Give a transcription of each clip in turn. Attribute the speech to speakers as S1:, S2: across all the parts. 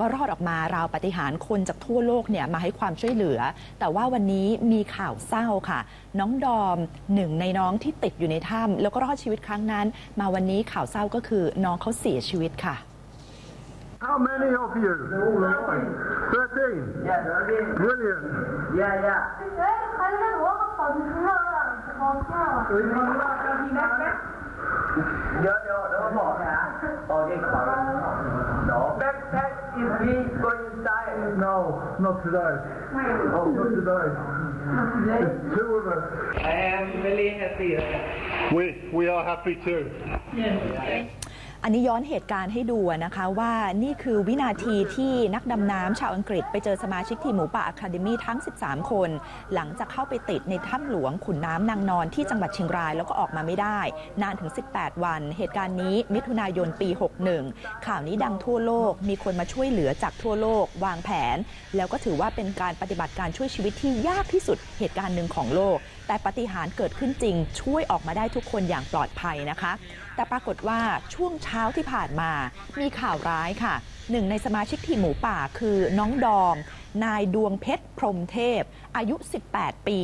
S1: ก็รอดออกมาราวปฏิหารคนจากทั่วโลกเนี่ยมาให้ความช่วยเหลือ แต่ว่าวันนี้มีข่าวเศร้าค่ะ น้องดอมหนึ่งในน้องที่ติดอยู่ในถ้ำแล้วก็รอดชีวิตครั้งนั้น มาวันนี้ข่าวเศร้าก็คือน้องเขาเสียชีวิตค่ะ
S2: How many of you?
S3: Thirteen. Yeah, yeah.
S4: เฮ้ยใคร
S3: เล่นหัวกระป๋องเครื่องอะกระป๋องเครื่องอะเฮ้ยมันว่ากันทีนะเดี๋ยวเดี๋ is me going inside
S2: No, not today. Oh, not today. It's two of us.
S3: I am very happy
S2: We we are happy too.
S1: อันนี้ย้อนเหตุการณ์ให้ดูนะคะว่านี่คือวินาทีที่นักดำน้ำชาวอังกฤษไปเจอสมาชิกทีมหมูป่าอะคาเดมี่ทั้ง 13 คน หลังจากเข้าไปติดในถ้ำหลวงขุนน้ำนางนอนที่จังหวัดเชียงรายแล้วก็ออกมาไม่ได้ นานถึง 18 วัน เหตุการณ์นี้มิถุนายนปี 61 ข่าวนี้ดังทั่วโลก มีคนมาช่วยเหลือจากทั่วโลก วางแผน แล้วก็ถือว่าเป็นการปฏิบัติการช่วยชีวิตที่ยากที่สุดเหตุการณ์หนึ่งของโลก แต่ปาฏิหารย์เกิดขึ้นจริง ช่วยออกมาได้ทุกคนอย่างปลอดภัยนะคะ แต่ปรากฏว่าช่วงเช้าที่ผ่านมา มีข่าวร้ายค่ะ หนึ่งในสมาชิกทีมหมูป่าคือน้องดอม นายดวงเพชรพรมเทพ อายุ 18 ปี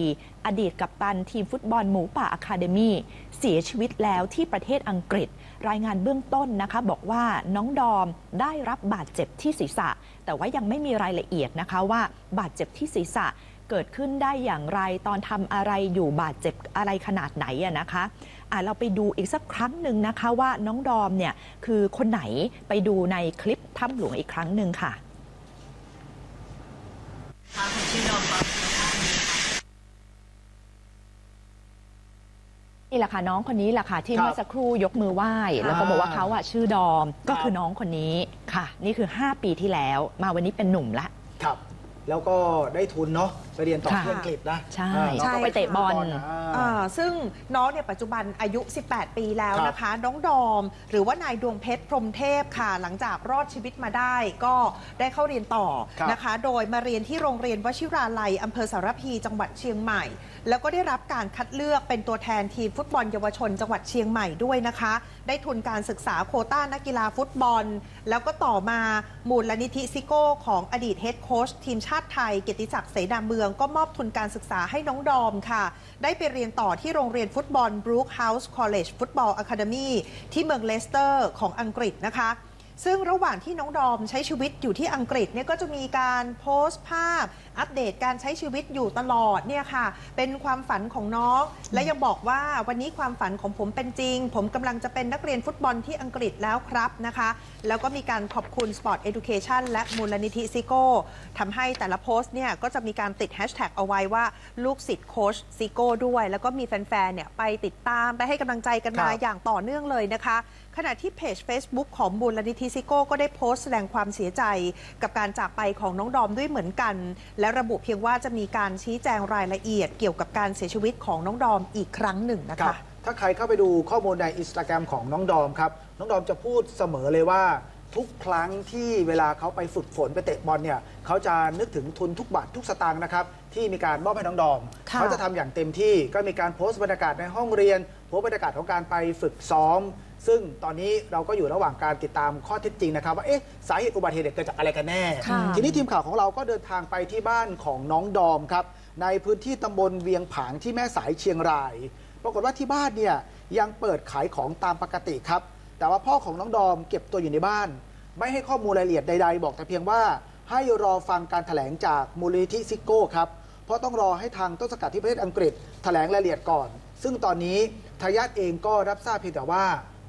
S1: อดีตกัปตันทีมฟุตบอลหมูป่าอะคาเดมี่เสียชีวิตแล้วที่ประเทศอังกฤษ รายงานเบื้องต้นนะคะ บอกว่าน้องดอมได้รับบาดเจ็บที่ศีรษะ แต่ว่ายังไม่มีรายละเอียดนะคะว่าบาดเจ็บที่ศีรษะ เกิดขึ้นได้อย่างไร ตอนทำอะไรอยู่บาดเจ็บอะไรขนาดไหนอะนะคะอะเราไปดูอีกสักครั้งหนึ่งนะคะว่าน้องดอมเนี่ยคือคนไหนไปดูในคลิปถ้ำหลวงอีกครั้งหนึ่งค่ะนี่แหละค่ะน้องคนนี้แหละค่ะที่
S5: ครับ
S1: เมื่อสักครู่ยกมือไหว้แล้วก็บอกว่าเขาอะชื่อดอมก็คือน้องคนนี้ค่ะ นี่คือ 5 ปีที่แล้ว มาวันนี้เป็นหนุ่มละ
S5: ครับ แล้วก็ได้ทุนเนาะ ไปเรียนต่อ
S1: ค่ะ
S5: ที่อังกฤษนะ
S1: ใช่
S5: อ่าน้อง
S1: ใช่ไปเตะบอล
S5: อ่า
S6: อ่าซึ่งน้องเนี่ยปัจจุบันอายุ 18 ปีแล้ว
S5: ครับ
S6: นะคะ น้องดอม หรือว่านายดวงเพชรพรหมเทพค่ะ หลังจากรอดชีวิตมาได้ก็ได้เข้าเรียนต่อ
S5: ครับ
S6: นะคะ โดยมาเรียนที่โรงเรียนวชิราลัยอำเภอสารพีจังหวัดเชียงใหม่ แล้วก็ได้รับการคัดเลือกเป็นตัวแทนทีมฟุตบอลเยาวชนจังหวัดเชียงใหม่ด้วยนะคะ ได้ทุนการศึกษาโควต้านักกีฬาฟุตบอล แล้วก็ต่อมามูลนิธิซิโก้ของอดีตเฮดโค้ชทีมชาติไทยเกียรติศักดิ์เสนาเมืองก็มอบทุนการศึกษาให้น้องดอมค่ะ ได้ไปเรียนต่อที่โรงเรียนฟุตบอล Brook House College Football Academy ที่เมืองเลสเตอร์ของอังกฤษนะคะ ซึ่งระหว่างที่น้องดอมใช้ชีวิตอยู่ที่อังกฤษเนี่ยก็จะมีการโพสต์ภาพอัปเดตการใช้ชีวิตอยู่ตลอดเนี่ยค่ะ เป็นความฝันของน้อง และยังบอกว่าวันนี้ความฝันของผมเป็นจริง ผมกำลังจะเป็นนักเรียนฟุตบอลที่อังกฤษแล้วครับนะคะ แล้วก็มีการขอบคุณ Sport Education และมูลนิธิซิโก้ทำให้แต่ละโพสต์เนี่ยก็จะมีการติดแฮชแท็กเอาไว้ว่าลูกศิษย์โค้ชซิโก้ด้วย แล้วก็มีแฟนๆเนี่ยไปติดตามไปให้กำลังใจกันมา
S5: ครับ
S6: อย่างต่อเนื่องเลยนะคะ ขณะที่เพจ Facebook ของมูลนิธิซิโก้ก็ได้โพสต์แสดงความเสียใจ กับการจากไปของน้องดอมด้วยเหมือนกันและระบุเพียงว่าจะมีการชี้แจงรายละเอียดเกี่ยวกับการเสียชีวิตของน้องดอมอีกครั้งหนึ่งนะ
S5: ครั
S6: คะ
S5: บถ้าใครเข้าไปดูข้อมูลในอินสตาแกรมของน้องดอมครับ น้องดอมจะพูดเสมอเลยว่า ทุกครั้งที่เวลาเขาไปฝึกฝนไปเตะบอลเนี่ยเขาจะนึกถึงทุนทุกบาททุกสตางค์นะครับที่มีการมอบให้น้องดอม
S6: ค่ะ
S5: เขาจะทำอย่างเต็มที่ก็มีการโพสต์บรรยากาศในห้องเรียนโพสต์บรรยากาศของการไปฝึกซ้อม ซึ่งตอนนี้เราก็อยู่ระหว่างการติดตามข้อเท็จจริงนะครับ ว่าเอ๊ะสาเหตุอุบัติเหตุเนี่ยเกิดจากอะไรกันแน่
S6: ค่ะ
S5: ทีนี้ทีมข่าวของเราก็เดินทางไปที่บ้านของน้องดอมครับ ในพื้นที่ตำบลเวียงผางที่แม่สายเชียงราย ปรากฏว่าที่บ้านเนี่ยยังเปิดขายของตามปกติครับ แต่ว่าพ่อของน้องดอมเก็บตัวอยู่ในบ้าน ไม่ให้ข้อมูลรายละเอียดใด ๆ บอกแต่เพียงว่า ให้รอฟังการถแถลงจากมูลนิธิซิโก้ครับ เพราะต้องรอให้ทางต้นสังกัดที่ประเทศอังกฤษแถลงรายละเอียดก่อน ซึ่งตอนนี้ทายาทเองก็รับทราบเพียงแต่ว่า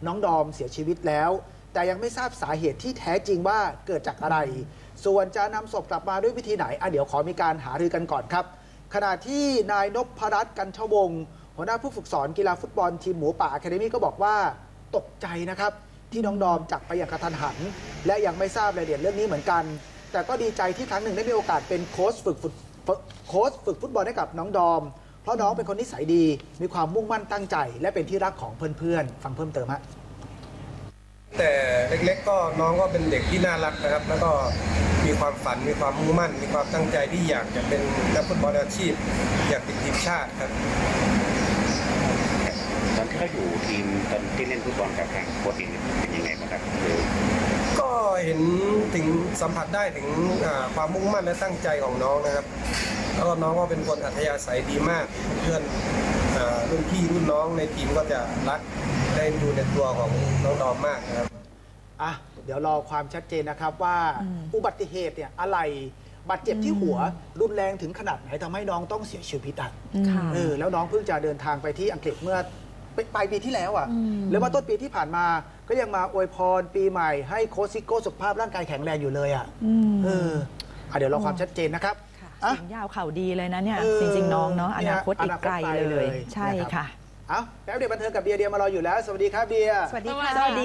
S5: น้องดอมเสียชีวิตแล้ว แต่ยังไม่ทราบสาเหตุที่แท้จริงว่าเกิดจากอะไร ส่วนจะนำศพกลับมาด้วยวิธีไหนอะเดี๋ยวขอมีการหารือกันก่อนครับ ขณะที่นายนพรัตน์กันชวงศ์หัวหน้าผู้ฝึกสอนกีฬาฟุตบอลทีมหมูป่าอะคาเดมี่ก็บอกว่าตกใจนะครับ ที่น้องดอมจากไปอย่างกระทันหัน และยังไม่ทราบรายละเอียดเรื่องนี้เหมือนกัน แต่ก็ดีใจที่ครั้งหนึ่งได้มีโอกาสเป็นโค้ชฝึกฟุตโค้ชฝึกฟุตบอลให้กับน้องดอม เพราะน้องเป็นคนนิสัยดี มีความมุ่งมั่นตั้งใจ และเป็นที่รักของเพื่อนๆ ฟังเพิ่มเติมฮะ
S7: แต่เล็กๆ ก็น้องก็เป็นเด็กที่น่ารักนะครับ แล้วก็มีความฝันมีความมุ่งมั่น มีความตั้งใจที่อยากจะเป็นนักฟุตบอลอาชีพ อยากติดทีมชาติครับ
S8: ตอนที่เขาอยู่ทีมตอนที่เล่นฟุตบอลกับทางโค้ชเองเป็นยังไงบ้างครับคือ
S7: ก็เห็นถึง สัมผัสได้ถึงอ่าความมุ่งมั่นและตั้งใจของน้องนะครับแล้วก็น้องก็เป็นคนอัธยาศัยดีมาก เพื่อนอ่ารุ่นพี่รุ่นน้องในทีมก็จะรักได้ดูในตัวของน้องดอมมากนะครับ
S5: อะเดี๋ยวรอความชัดเจนนะครับว่าอุบัติเหตุเนี่ยอะไรบาดเจ็บที่หัวรุนแรงถึงขนาดไหนทำให้น้องต้องเสียชีวิตอะ
S1: ค่ะ
S5: เออแล้วน้องเพิ่งจะเดินทางไปที่อังกฤษเมื่อปปลายปีที่แล้วอะหรือว่าต้นปีที่ผ่านมา ก็ยังมาอวยพรปีใหม่ให้โค้ชซิโก้สุขภาพร่างกายแข็งแรงอยู่เลยอะ
S1: อืม
S5: เอออะเดี๋ยวรอความชัดเจนนะครับ
S1: ค่ะ
S5: อะ
S1: สูงยาวเข่าดีเลยนะเนี่ย
S5: เออ
S1: จริงๆน้องเนาะอ
S5: เนี่ย
S1: นาคตอีกไกล
S5: อนาคตไกล
S1: เลย
S5: เลย
S1: ใช่
S5: นะครับ
S1: ค่ะ
S5: เอาแป๊บเดียวบันเทิงกับเบียร์เดียมารออยู่แล้ว สวัสดีครับเบียร์
S6: สวัสดีค่ะ
S1: สวัสดี